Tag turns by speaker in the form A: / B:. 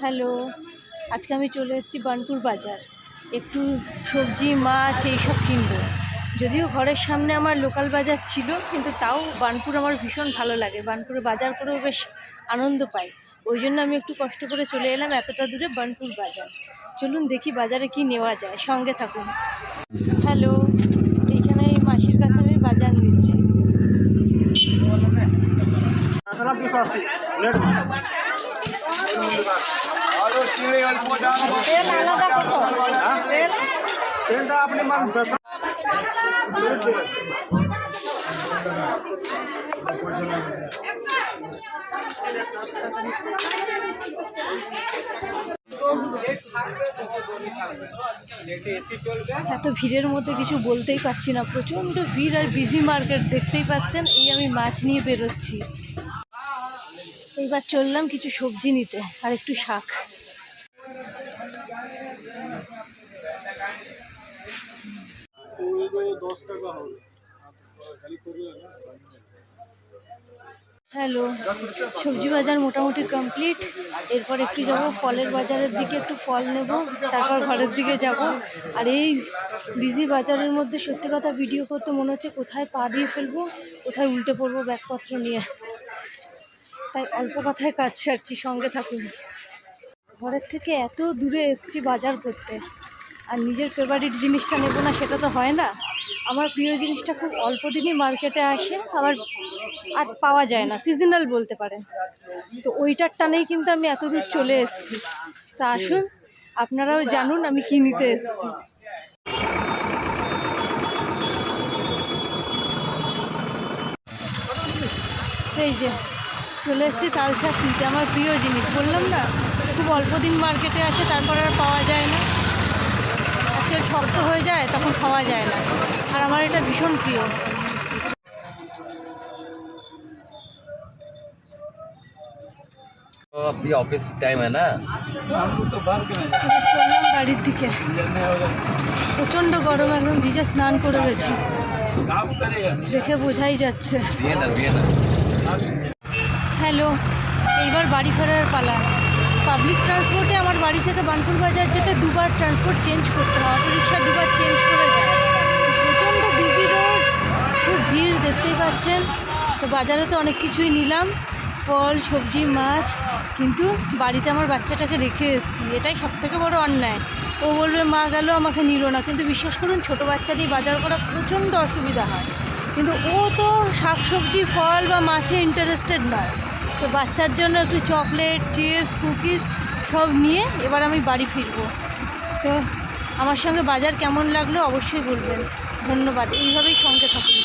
A: Hello আজকে আমি চলে এসেছি বানপুর বাজার। একটু সবজি মাছ এইসব কিনবো। যদিও ঘরের সামনে আমার লোকাল বাজার ছিল কিন্তু তাও বানপুর আমার ভীষণ ভালো লাগে। বানপুরে বাজার করেও বেশ আনন্দ পাই। ওই জন্য আমি একটু কষ্ট করে চলে এলাম এতটা দূরে বানপুর বাজার। চলুন দেখি বাজারে কি নেওয়া যায়। সঙ্গে থাকুন। হ্যালো এইখানে এই মাসির কাছে আমি বাজার নিচ্ছি।
B: আপনি
A: এত ভিড়ের মধ্যে কিছু বলতেই পারছি না। প্রচণ্ড ভিড় আর বিজি মার্কেট দেখতেই পাচ্ছেন, এই আমি মাছ নিয়ে বেরোচ্ছি। এইবার চললাম কিছু সবজি নিতে, আর একটু শাক। হ্যালো, সবজি বাজার মোটামুটি কমপ্লিট এরপর একটু যাব, ফলের বাজারের দিকে একটু ফল নেব, তারপর ঘরের দিকে যাব। আর এই বিজি বাজারের মধ্যে সত্যি কথা ভিডিও করতে মনে হচ্ছে কোথায় পা দিয়ে ফেলব, কোথায় উল্টে পড়ব ব্যাগপত্র নিয়ে। তাই অল্প কথায় কাজ সারছি, সঙ্গে থাকুন। ঘরের থেকে এত দূরে এসছি বাজার করতে, আর নিজের ফেভারিট জিনিসটা নেব না, সেটা তো হয় না? আমার প্রিয় জিনিসটা খুব অল্প দিনই মার্কেটে আসে, আবার আর পাওয়া যায় না সিজনাল বলতে পারেন। তো ওইটার টানেই কিন্তু আমি এত দূর চলে এসেছি। তা আসুন, আপনারাও জানুন আমি কি নিতে এসেছি। এই যে, চলে এসেছি তাল শাক নিতে। আমার প্রিয় জিনিস, বললাম না, খুব অল্প দিন মার্কেটে আসে, তারপর আর পাওয়া যায় না। শক্ত হয়ে যায় তখন খাওয়া যায় না আর আমার এটা ভীষণ প্রিয়
C: तो अभी ऑफिस टाइम है ना
A: এবার চললাম বাড়ির দিকে প্রচণ্ড গরম একদম ভিজে স্নান করে গেছি দেখে বোঝাই যাচ্ছে
C: दिए ना दिए ना
A: হ্যালো এইবার বাড়ি ফেরার পালা পাবলিক ট্রান্সপোর্টে আমার বাড়ি থেকে বানপুর বাজার যেতে দুবার ট্রান্সপোর্ট চেঞ্জ করতে হয় অটো রিক্সা দুবার চেঞ্জ করে যায়। প্রচণ্ড বিজি রোড খুব ভিড় দেখতেই পাচ্ছেন। তো বাজারে তো অনেক কিছুই নিলাম, ফল, সবজি, মাছ, কিন্তু বাড়িতে আমার বাচ্চাটাকে রেখে এসেছি। এটাই সব থেকে বড় অন্যায়। ও বলবে, মা গেল, আমাকে নিল না। কিন্তু বিশ্বাস করুন, ছোটো বাচ্চা নিয়ে বাজার করা প্রচণ্ড অসুবিধা হয়। কিন্তু ও তো শাকসবজি, ফল বা মাছে ইন্টারেস্টেড নয়। তো বাচ্চার জন্য একটু চকলেট, চিপস, কুকিজ সব নিয়ে এবার আমি বাড়ি ফিরব। তো আমার সঙ্গে বাজার কেমন লাগল অবশ্যই বলবেন। ধন্যবাদ। এইভাবেই সঙ্গে থাকুন।